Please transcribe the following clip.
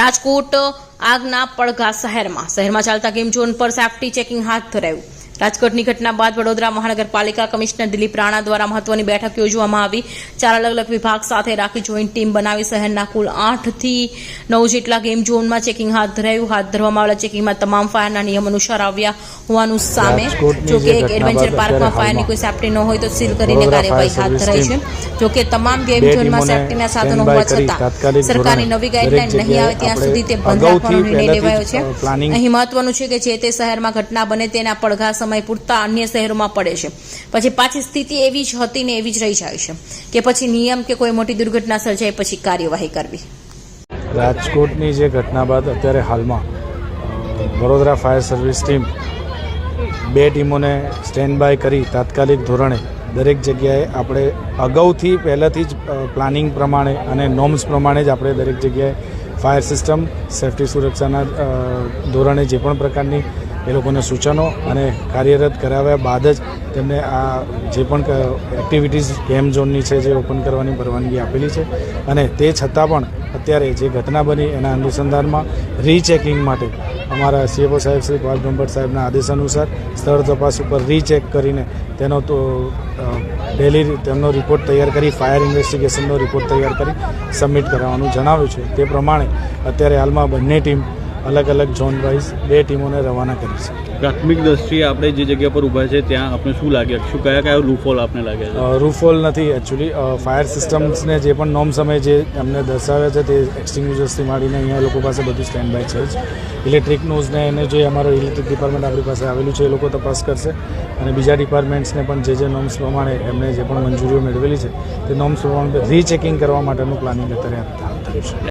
રાજકોટ આગના પડઘા શહેરમાં. શહેરમાં ચાલતા ગેમ ઝોન પર સેફટી ચેકિંગ હાથ ધરાયું. રાજકોટની ઘટના બાદ વડોદરા મહાનગરપાલિકા કમિશનર દિલીપ રાણા દ્વારા મહત્વની બેઠક યોજવામાં આવી. ચાર અલગ અલગ વિભાગ સાથે રાખી જોઈન્ટ ટીમ બનાવી શહેરના કુલ આઠથી નવ જેટલા ગેમ ઝોનમાં ચેકિંગ હાથ ધરાયું. હાથ ધરવામાં આવેલા ચેકિંગમાં તમામ ફાયરના નિયમ અનુસાર આવ્યા હોવાનું સામે. જોકે એક એડવેન્ચર પાર્કમાં ફાયરની કોઈ સેફટી ન હોય તો સીલ કરીને કાર્યવાહી હાથ ધરાઈ છે. જોકે તમામ ગેમ ઝોનમાં સેફટીના સાધનો હોવા છતાં સરકારની નવી ગાઈડલાઈન નહીં આવે ત્યાં સુધી તે બંધ રાખવાનો નિર્ણય લેવાયો છે. અહીં મહત્વનું છે કે જે તે શહેરમાં ઘટના બને તેના પડઘા સમય પૂરતા અન્ય શહેરોમાં પડે છે. પછી પાછી સ્થિતિ એવી જ હતી ને એવી જ રહી જાય છે કે પછી નિયમ કે કોઈ મોટી દુર્ઘટના સર્જાય પછી કાર્યવાહી કરવી. રાજકોટની જે ઘટના બાદ અત્યારે હાલમાં વડોદરા ફાયર સર્વિસ ટીમ બે ટીમોને સ્ટેન્ડ બાય કરી તાત્કાલિક ધોરણે દરેક જગ્યાએ આપણે અગાઉથી પહેલાંથી જ પ્લાનિંગ પ્રમાણે અને નોર્મ્સ પ્રમાણે જ આપણે દરેક જગ્યાએ ફાયર સિસ્ટમ, સેફટી સુરક્ષાના ધોરણે જે પણ પ્રકારની એ લોકોને સૂચનો અને કાર્યરત કરાવ્યા બાદ જ તેમને આ જે પણ એક્ટિવિટીઝ ગેમ ઝોનની છે જે ઓપન કરવાની પરવાનગી આપેલી છે. અને તે છતાં પણ અત્યારે જે ઘટના બની એના અનુસંધાનમાં રીચેકિંગ માટે અમારા સીએફઓ સાહેબ શ્રી પાલ બ્રહ્મભટ્ટ સાહેબના આદેશ અનુસાર સ્થળ તપાસ ઉપર રીચેક કરીને તેનો તો ડેલી તેમનો રિપોર્ટ તૈયાર કરી ફાયર ઇન્વેસ્ટિગેશનનો રિપોર્ટ તૈયાર કરી સબમિટ કરાવવાનું જણાવ્યું છે. તે પ્રમાણે અત્યારે હાલમાં બંને ટીમ અલગ અલગ ઝોન વાઇઝ બે ટીમોને રવાના કરી છે. પ્રાથમિક દ્રષ્ટિએ આપણે જે જગ્યા પર ઊભા છે ત્યાં આપણે શું લાગે? શું કયા કયા રૂફોલ આપને લાગે રૂફોલ નથી એકચ્યુઅલી ફાયર સિસ્ટમ્સને જે પણ નોમ સમયે જે અમને દર્શાવ્યા છે તે એક્સટિંગ્યુઝર્સથી માંડીને અહીંયા લોકો પાસે બધું સ્ટેન્ડ બાય છે જ. ઇલેક્ટ્રિક ને એને જે અમારો ઇલેક્ટ્રિક ડિપાર્ટમેન્ટ આપણી પાસે આવેલું છે એ લોકો તપાસ કરશે. અને બીજા ડિપાર્ટમેન્ટ્સને પણ જે જે નોમ્સ પ્રમાણે એમને જે પણ મંજૂરીઓ મેળવેલી છે તે નોમ્સ પ્રમાણે રીચેકિંગ કરવા માટેનું પ્લાનિંગ અત્યારે હાથ ધર્યું છે